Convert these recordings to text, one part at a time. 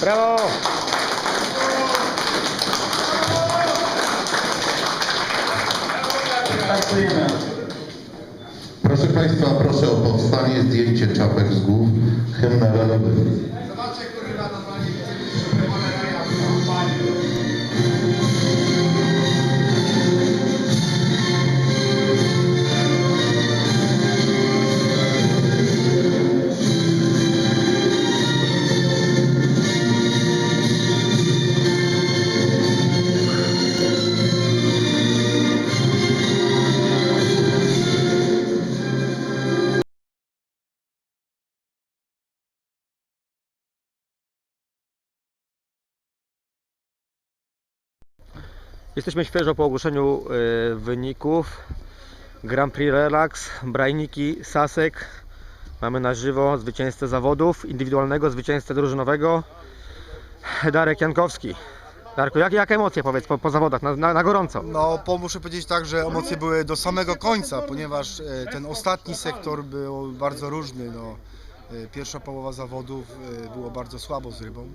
Brawo! Startujemy. Proszę Państwa, proszę o powstanie, zdjęcie czapek z głów, hymn narodowy. Jesteśmy świeżo po ogłoszeniu e, wyników Grand Prix Relax, Brajniki, Sasek. Mamy na żywo zwycięzcę zawodów, indywidualnego zwycięzcę drużynowego Darek Jankowski. Darku, jak, jak emocje powiedz po, po zawodach, na, na, na gorąco? No, po, muszę powiedzieć tak, że emocje były do samego końca, ponieważ e, ten ostatni sektor był bardzo różny. No. E, Pierwsza połowa zawodów było bardzo słabo z rybą.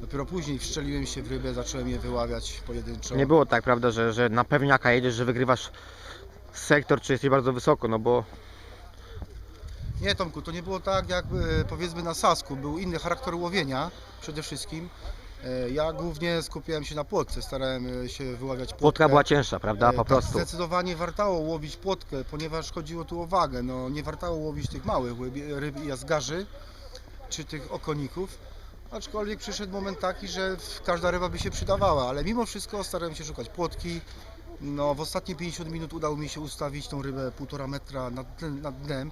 Dopiero później wszczeliłem się w rybę, zacząłem je wyławiać pojedynczo. Nie było tak, prawda, że, że na pewniaka jedziesz, że wygrywasz sektor, czy jesteś bardzo wysoko, no bo Nie Tomku, to nie było tak jak e, powiedzmy na Sasku, był inny charakter łowienia przede wszystkim. E, Ja głównie skupiałem się na płotce, starałem e, się wyławiać płotkę. płotka była cięższa, prawda, E, po tak, prostu. Zdecydowanie wartało łowić płotkę, ponieważ chodziło tu o wagę. No, nie wartało łowić tych małych łyb- ryb i jazgarzy, czy tych okoników. Aczkolwiek przyszedł moment taki, że każda ryba by się przydawała, ale mimo wszystko starałem się szukać płotki. No, w ostatnie 50 minut udało mi się ustawić tą rybę półtora metra nad, nad dnem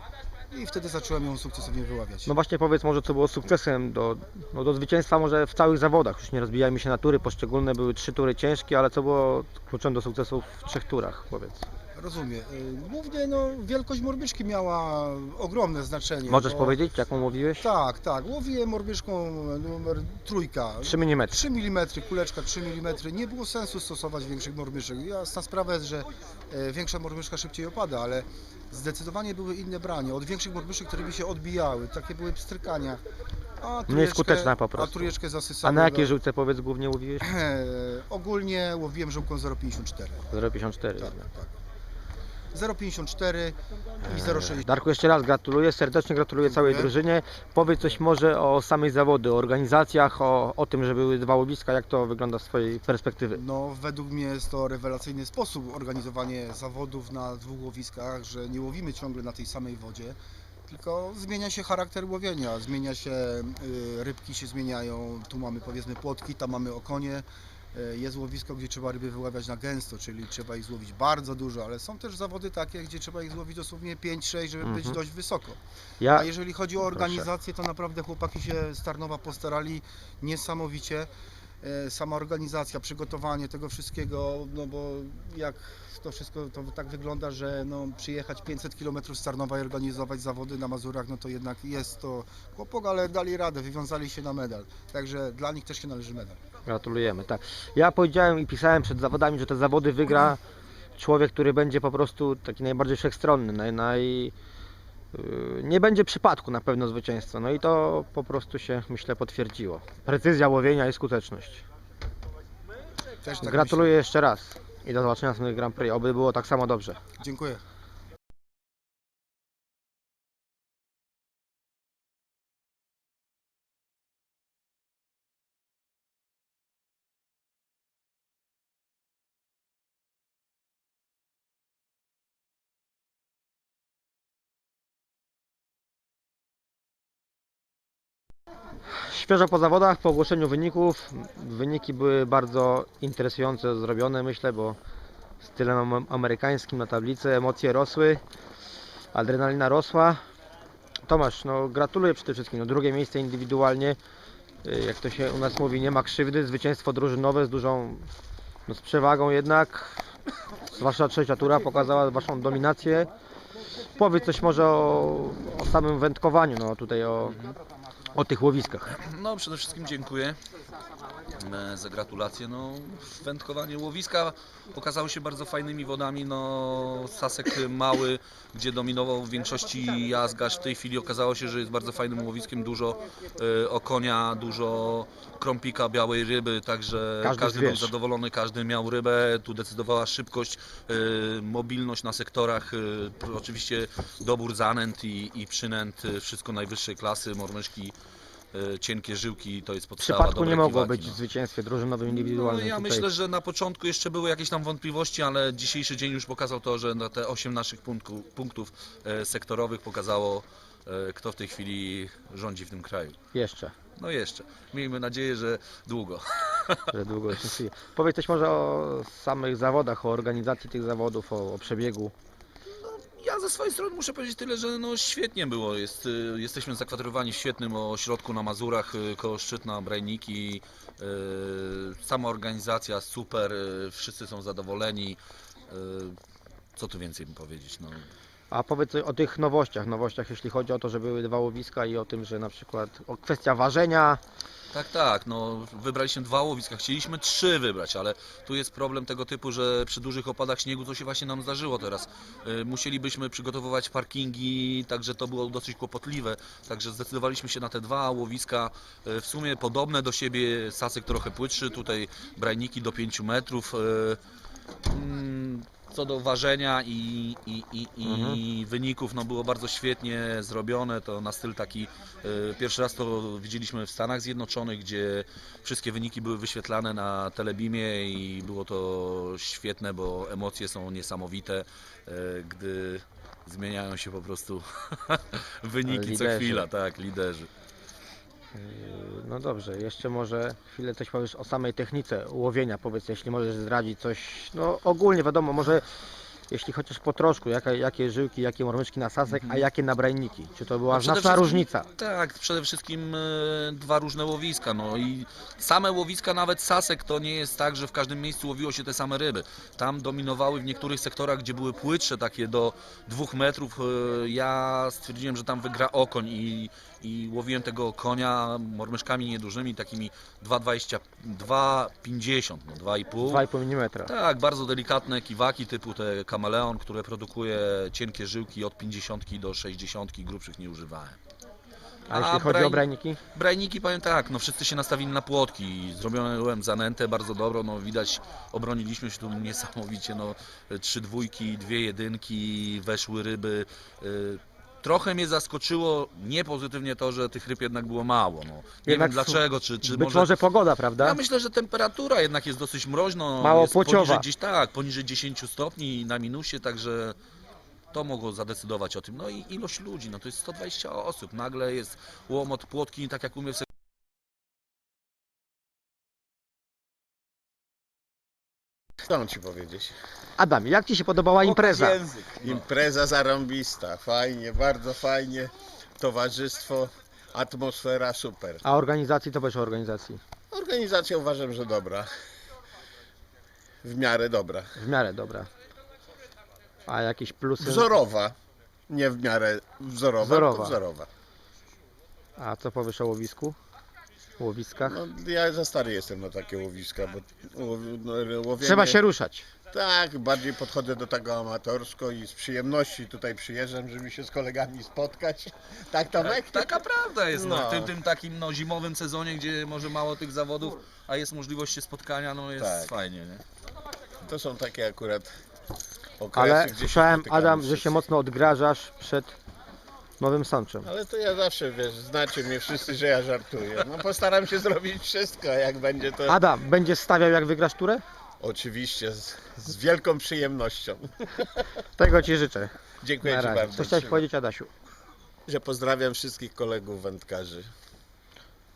i wtedy zacząłem ją sukcesywnie wyławiać. No właśnie powiedz może co było sukcesem do, no do zwycięstwa może w całych zawodach. Już nie rozbijajmy się na tury poszczególne, były trzy tury ciężkie, ale co było kluczem do sukcesu w trzech turach powiedz. Rozumiem. Y, Głównie no, wielkość morbyczki miała ogromne znaczenie. Możesz bo- powiedzieć jaką mówiłeś? Tak, tak. Łowiłem morbyczką numer trójka. 3 mm. 3 mm, kuleczka 3 mm. Nie było sensu stosować większych mormyszek. Jasna sprawa jest, że e, większa mormyszka szybciej opada, ale zdecydowanie były inne branie. Od większych mormyszek, które by się odbijały, takie były pstrykania. A trójeczkę- skuteczna po A prostu. trójeczkę A zasysały. na jakiej no, żółce powiedz głównie łowiłeś? e, Ogólnie łowiłem żółką 0,54. 0,54 Tak, tak. 0,54 i 0,60. Darku jeszcze raz gratuluję, serdecznie gratuluję całej Dziękuję. drużynie. Powiedz coś może o samej zawody, o organizacjach, o, o tym, że były dwa łowiska, jak to wygląda z Twojej perspektywy? No, według mnie jest to rewelacyjny sposób organizowanie zawodów na dwóch łowiskach, że nie łowimy ciągle na tej samej wodzie, tylko zmienia się charakter łowienia, zmienia się, y, rybki się zmieniają, tu mamy powiedzmy płotki, tam mamy okonie, jest łowisko, gdzie trzeba ryby wyławiać na gęsto, czyli trzeba ich złowić bardzo dużo, ale są też zawody takie, gdzie trzeba ich złowić dosłownie 5-6, żeby być Mhm. dość wysoko. Ja, A jeżeli chodzi o organizację, to naprawdę chłopaki się z Tarnowa postarali niesamowicie. E, Sama organizacja, przygotowanie tego wszystkiego, no bo jak to wszystko to tak wygląda, że no, przyjechać 500 km z Tarnowa i organizować zawody na Mazurach, no to jednak jest to chłopok, ale dali radę, wywiązali się na medal. Także dla nich też się należy medal. Gratulujemy, tak. Ja powiedziałem i pisałem przed zawodami, że te zawody wygra człowiek, który będzie po prostu taki najbardziej wszechstronny, naj, naj, yy, nie będzie przypadku na pewno zwycięstwa. No i to po prostu się myślę potwierdziło. Precyzja łowienia i skuteczność. Też tak Gratuluję jeszcze raz i do zobaczenia w następnych Grand Prix. Oby było tak samo dobrze. Dziękuję. Świeżo po zawodach, po ogłoszeniu wyników. Wyniki były bardzo interesujące zrobione, myślę, bo stylem am- amerykańskim na tablicy emocje rosły, adrenalina rosła. Tomasz, no gratuluję przede wszystkim. No, drugie miejsce indywidualnie, y, jak to się u nas mówi, nie ma krzywdy. Zwycięstwo drużynowe z dużą no, z przewagą jednak. Zwłaszcza trzecia tura pokazała Waszą dominację. Powiedz coś może o, o samym wędkowaniu, no tutaj o, o tych łowiskach. No przede wszystkim dziękuję. e, za gratulacje. No, wędkowanie łowiska okazało się bardzo fajnymi wodami. No, Sasek mały, gdzie dominował w większości jazgasz. W tej chwili okazało się, że jest bardzo fajnym łowiskiem. Dużo e, okonia, dużo krąpika, białej ryby, także Każdy każdy, był zadowolony, każdy miał rybę. Tu decydowała szybkość, e, mobilność na sektorach, p- oczywiście dobór zanęt i, i przynęt, wszystko najwyższej klasy, mormyszki. E, Cienkie żyłki to jest W podstawa. przypadku dobre nie mogło kiwaki, być no. w zwycięstwie drużynowym No, indywidualnym. ja tutaj. myślę, że na początku jeszcze były jakieś tam wątpliwości, ale dzisiejszy dzień już pokazał to, że na te 8 naszych punktów, punktów e, sektorowych pokazało, e, kto w tej chwili rządzi w tym kraju. Jeszcze, No jeszcze. Miejmy nadzieję, że długo. że długo jeszcze. Powiedz coś może o samych zawodach, o organizacji tych zawodów, o, o przebiegu. Ja ze swojej strony muszę powiedzieć tyle, że no świetnie było. Jest, y, jesteśmy zakwaterowani w świetnym ośrodku na Mazurach y, koło Szczytna, Brajniki. Y, Sama organizacja super, wszyscy są zadowoleni. Co tu więcej bym powiedzieć? No, A powiedz o tych nowościach, nowościach jeśli chodzi o to, że były dwa łowiska i o tym, że na przykład o kwestia ważenia, Tak, tak, no wybraliśmy dwa łowiska, chcieliśmy trzy wybrać, ale tu jest problem tego typu, że przy dużych opadach śniegu, co się właśnie nam zdarzyło teraz, y, musielibyśmy przygotowywać parkingi, także to było dosyć kłopotliwe, także zdecydowaliśmy się na te dwa łowiska, y, w sumie podobne do siebie, sasek trochę płytszy, tutaj brajniki do 5 metrów, y, co do ważenia i, i, i, i wyników, no było bardzo świetnie zrobione, to na styl taki E, Pierwszy raz to widzieliśmy w Stanach Zjednoczonych, gdzie wszystkie wyniki były wyświetlane na telebimie i było to świetne, bo emocje są niesamowite, e, gdy zmieniają się po prostu wyniki co Liderzy. chwila, tak, liderzy. Yy, No dobrze, jeszcze może chwilę coś powiesz o samej technice łowienia, powiedz, jeśli możesz zdradzić coś, no ogólnie wiadomo, może jeśli chociaż po troszku, jaka, jakie żyłki, jakie mormyczki na sasek, a jakie na brajniki, czy to była No znaczna wszystkim- różnica? Tak, przede wszystkim e, dwa różne łowiska. No i same łowiska, nawet sasek, to nie jest tak, że w każdym miejscu łowiło się te same ryby. Tam dominowały w niektórych sektorach, gdzie były płytsze, takie do dwóch metrów. e, Ja stwierdziłem, że tam wygra okoń i, i łowiłem tego konia mormyszkami niedużymi, takimi 2,20, 2,50, no 2,5. 2,5 mm. Tak, bardzo delikatne kiwaki typu te kameleon, które produkuje cienkie żyłki od 50 do 60, grubszych nie używałem. A jeśli A chodzi braj- o brajniki? Brajniki powiem tak, no wszyscy się nastawili na płotki, zrobiłem zanętę bardzo dobrą, no widać obroniliśmy się tu niesamowicie, no trzy dwójki, dwie jedynki, weszły ryby. y, Trochę mnie zaskoczyło niepozytywnie to, że tych ryb jednak było mało. No. Nie Jednak wiem dlaczego, czy, czy Być może, pogoda, prawda? ja myślę, że temperatura jednak jest dosyć mroźno. Mało jest płciowa. Poniżej, gdzieś, tak, poniżej 10 stopni na minusie, także to mogło zadecydować o tym. No i ilość ludzi, no to jest 120 osób. Nagle jest łomot, płotki, tak jak umie w Co mam ci powiedzieć? Adam, jak Ci się podobała impreza? Impreza zarąbista, fajnie, bardzo fajnie. Towarzystwo, atmosfera super. A organizacji to o organizacji. Organizacja uważam, że dobra. W miarę dobra. W miarę dobra. A jakieś plusy? Wzorowa. Nie w miarę wzorowa, Wzorowa. tylko wzorowa. A co powiesz o łowisku? Łowiskach? No, ja za stary jestem na takie łowiska, bo no, łowienie... Trzeba się ruszać. Tak, bardziej podchodzę do tego amatorsko i z przyjemności tutaj przyjeżdżam, żeby się z kolegami spotkać. Tak, Tomek? Taka prawda jest, no. No. w tym, tym takim no, zimowym sezonie, gdzie może mało tych zawodów, a jest możliwość się spotkania, no jest Tak. fajnie, nie? To są takie akurat okresy, Ale gdzie się słyszałem, Adam, że się mocno odgrażasz przed Nowym Sączem. Ale to ja zawsze, wiesz, znacie mnie wszyscy, że ja żartuję. No postaram się zrobić wszystko, jak będzie to Adam, będziesz stawiał jak wygrasz turę? oczywiście z, z wielką przyjemnością. Tego Ci życzę. Dziękuję Na Ci razie. bardzo. Co chciałeś powiedzieć, Adasiu? Że pozdrawiam wszystkich kolegów wędkarzy.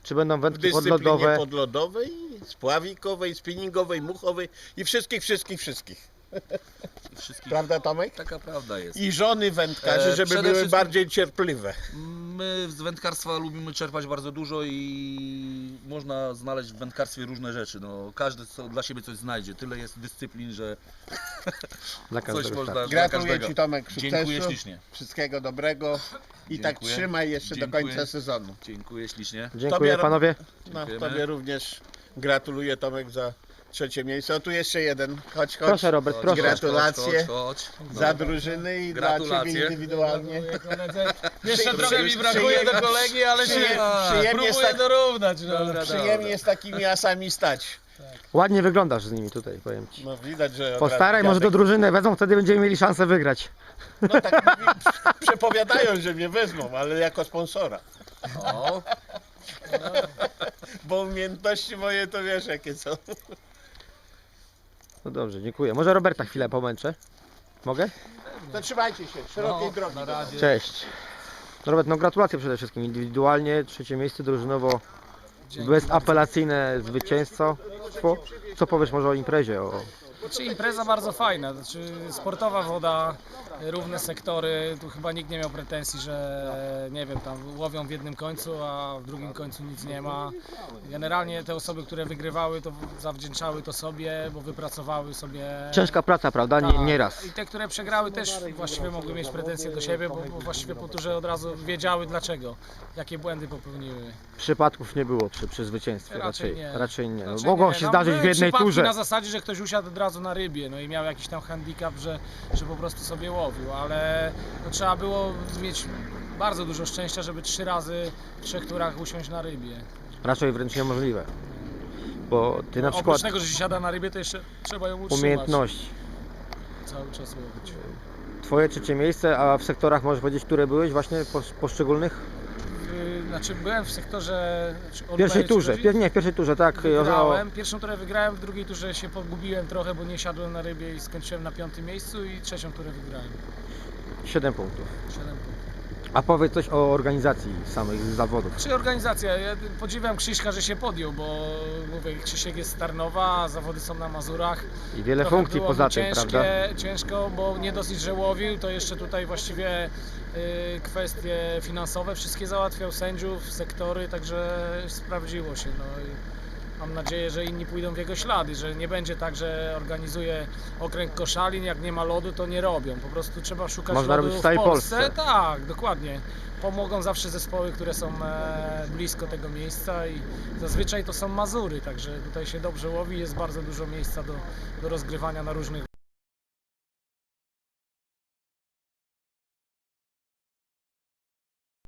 Czy będą W wędki dyscyplinie podlodowe? podlodowej, spławikowej, spinningowej, muchowej i wszystkich, wszystkich, wszystkich. Wszystkich... Prawda Tomek? Taka prawda jest. I żony wędkarzy, E, żeby przede były wszystkim- bardziej cierpliwe. My z wędkarstwa lubimy czerpać bardzo dużo i można znaleźć w wędkarstwie różne rzeczy. No, każdy co, dla siebie coś znajdzie. Tyle jest dyscyplin, że Dla coś każdego można dla Gratuluję każdego. Ci Tomek Dziękuję ślicznie. wszystkiego dobrego i tak Dziękuję. trzymaj jeszcze do Dziękuję. końca sezonu. Dziękuję ślicznie. Dziękuję Tobie- panowie. No, Dziękujemy. Tobie również Gratuluję Tomek za trzecie miejsce. O tu jeszcze jeden. Chodź, chodź. Proszę Robert, Chodź, proszę. chodź, Gratulacje. Chodź, chodź. Za drużyny i dla Gratulacje. Ciebie indywidualnie. Jeszcze trochę mi brakuje do kolegi, ale się przyjem- przyjemnie jest próbuję tak- dorównać. No. Dobra, Przyjemnie jest takimi asami stać. Ładnie wyglądasz z nimi tutaj, powiem Ci. No widać, że... od Postaraj, razu może do dziadek- drużyny wezmą, wtedy będziemy mieli szansę wygrać. No tak mówi, przepowiadają, że mnie wezmą, ale jako sponsora. O, Bo umiejętności moje to wiesz jakie są. No dobrze, dziękuję. Może Roberta chwilę pomęczę? Mogę? To trzymajcie się, szerokiej no, drogi. na razie. Cześć. Robert, no gratulacje przede wszystkim. Indywidualnie, trzecie miejsce drużynowo, bezapelacyjne zwycięstwo. Co powiesz może o imprezie? O... Znaczy impreza bardzo fajna, znaczy sportowa woda, równe sektory, tu chyba nikt nie miał pretensji, że nie wiem, tam łowią w jednym końcu, a w drugim końcu nic nie ma. Generalnie te osoby, które wygrywały, to zawdzięczały to sobie, bo wypracowały sobie... Ciężka praca, prawda? Nie, Tak. nie raz. I te, które przegrały też właściwie mogły mieć pretensje do siebie, bo, bo właściwie po turze od razu wiedziały dlaczego, jakie błędy popełniły. Przypadków nie było przy, przy zwycięstwie. Raczej Raczej, nie. raczej nie. No, Znaczy mogło nie, się tam zdarzyć były w jednej przypadki turze. na zasadzie, że ktoś usiadł od razu na rybie, no i miał jakiś tam handicap, że, że po prostu sobie łowił, ale no, trzeba było mieć bardzo dużo szczęścia, żeby trzy razy w trzech turach usiąść na rybie. Raczej wręcz niemożliwe. Bo ty na Oprócz przykład tego, że się siada na rybie, to jeszcze trzeba ją utrzymać. umiejętności. Cały czas łowić. Twoje trzecie miejsce, a w sektorach możesz powiedzieć, które byłeś właśnie po, poszczególnych? Znaczy byłem w sektorze... Znaczy, W pierwszej turze, pier, nie, w pierwszej turze, tak. Wygrałem. Pierwszą turę wygrałem, w drugiej turze się pogubiłem trochę, bo nie siadłem na rybie i skończyłem na piątym miejscu i trzecią turę wygrałem. 7 punktów. 7 punktów. A powiedz coś o organizacji samych zawodów. Czy organizacja? Ja podziwiam Krzyśka, że się podjął, bo mówię, Krzysiek jest z Tarnowa, zawody są na Mazurach. I wiele Trochę funkcji było poza mu tym, ciężkie, prawda? Ciężko, bo nie dosyć, że łowił, to jeszcze tutaj właściwie y, kwestie finansowe wszystkie załatwiał sędziów, sektory, także sprawdziło się. No mam nadzieję, że inni pójdą w jego ślady, że nie będzie tak, że organizuje okręg koszalin, jak nie ma lodu, to nie robią. Po prostu trzeba szukać Można lodu robić w całej Polsce. Polsce. Tak, dokładnie. Pomogą zawsze zespoły, które są e, blisko tego miejsca i zazwyczaj to są Mazury, także tutaj się dobrze łowi, jest bardzo dużo miejsca do, do rozgrywania na różnych